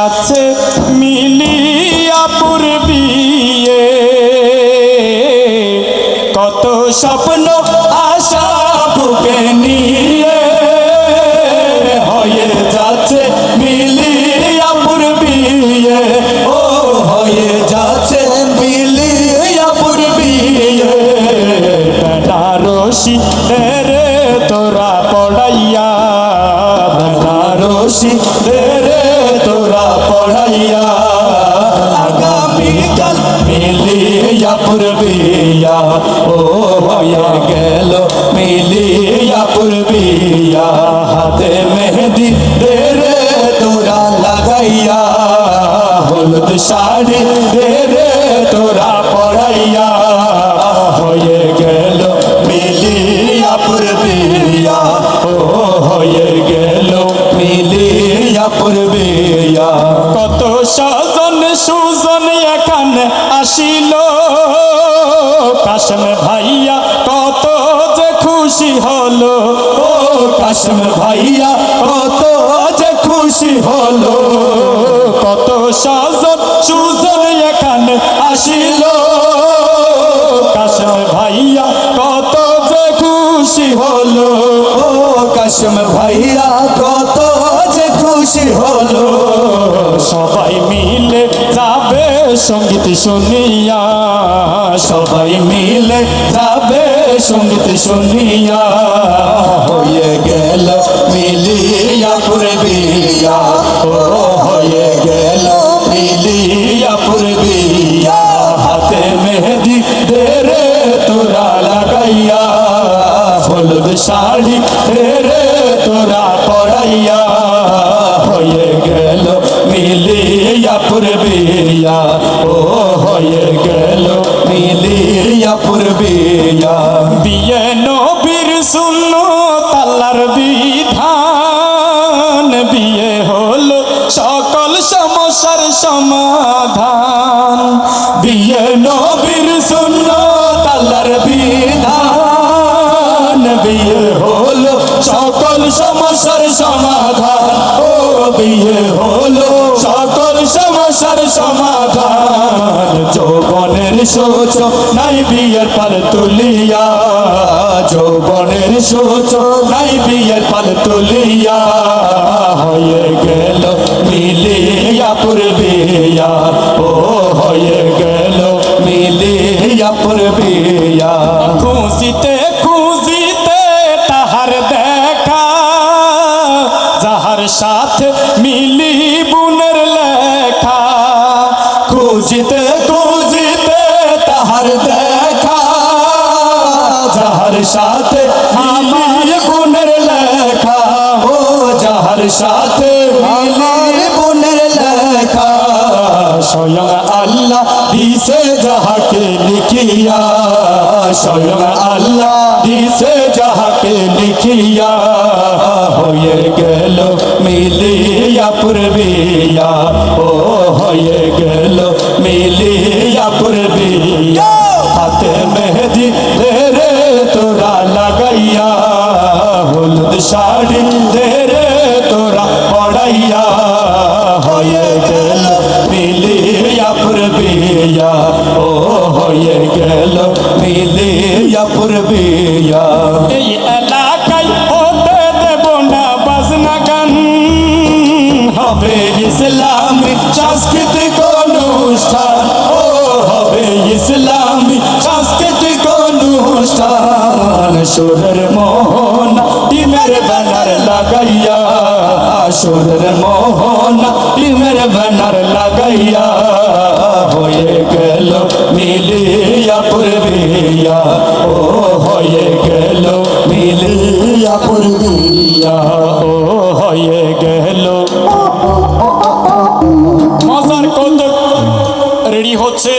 যাচ্ছে মিলিয়া পূর্বিয়ে। কত স্বপ্ন আশা বুকে নিয়ে হয়ে যাচ্ছে মিলিয়া পূর্বিয়ে। ও, হয়ে যাচ্ছে মিলিয়া পূর্বিয়ে। বেনারসি রে তোরা পড়াইয়া। বেনারসি রে তোরা পড়াইয়া আগামীকাল মিলিয়া পূর্বিয়া ও হয়ে গেল মিলিয়া পূর্বিয়া হাতে মেহেদি রে তোরা লাগাইয়া, হলুদ শাড়ি সুজন এখানে আসিল। কাশম ভাইয়া কত যে খুশি হলো। ও কাশম ভাইয়া কত যে খুশি হলো। কত সজন সুজন এখানে আসিল। কাশম ভাইয়া কত যে খুশি হলো। কাশম ভাইয়া কত যে খুশি হলো। সংগীত শুনিয়া সবাই মিলে যাবে সংগীত শুনিয়া। হয়ে গেল মিলিয়া পূর্বিয়া ও, হয়ে গেল মিলিয়া পূর্বিয়া হাতে মেহেদি দে রে তোরা লাগাইয়া। হলুদ শাড়ি রে তোরা পড়াইয়া হয়ে গেল মিলিয়া পূর্বিয়া মিলিয়া পূর্বিয়া বিয়ে নবীর শূন্য তাল্লার বিধান। বিয়ে হলো সকল সমস্যার সমাধান। বিয়ে নবীর শূন্য তাল্লার বিধান। বিয়ে হলো সকল সমস্যার সমাধান। ও, বিয়ে হলো সকল সমস্যার সমাধান। সোচ, নাই বিয়ের পাল তুলিয়া, যৌবনের সোচ, নাই বিয়ের পাল তুলিয়া, হয়ে গেল মিলিয়া পূর্বিয়া, ও হয়ে গেল মিলিয়া পূর্বিয়া। খুশিতে খুশিতে তাহার দেখা, যাহার সাথে মিলি সাথে মিলি বুনের লেখা। স্বয়ং আল্লাহ দিছে যাহাকে লিখিয়া। স্বয়ং আল্লাহ দিছে যাহাকে লিখিয়া। হয়ে গেল মিলিয়া পূর্বিয়া। ও হয়ে গেল মিলিয়া পূর্বিয়া। হাতে মেহেদি রে তোরা লাগাইয়া। হলুদ শাড়ি রে তোরা পড়াইয়া হয়ে গেল, মিলিয়া পূর্বিয়া। ও হয়ে গেল, মিলিয়া পূর্বিয়া। এই এলাকায় হতে দেব না বাজনা গান। হবে ইসলামী সাংস্কৃতিক অনুষ্ঠান। ও হবে ইসলামী সাংস্কৃতিক অনুষ্ঠান। সুরের মোহন টিমের ব্যানার লাগাইয়া হাসুদের মোহন টিমের ব্যানার লাগাইয়া হয়ে গেল মিলিয়া পূর্বিয়া। ও হয়ে গেল মিলিয়া পূর্বিয়া। ও হয়ে গেল। মজার কত রেডি হচ্ছে।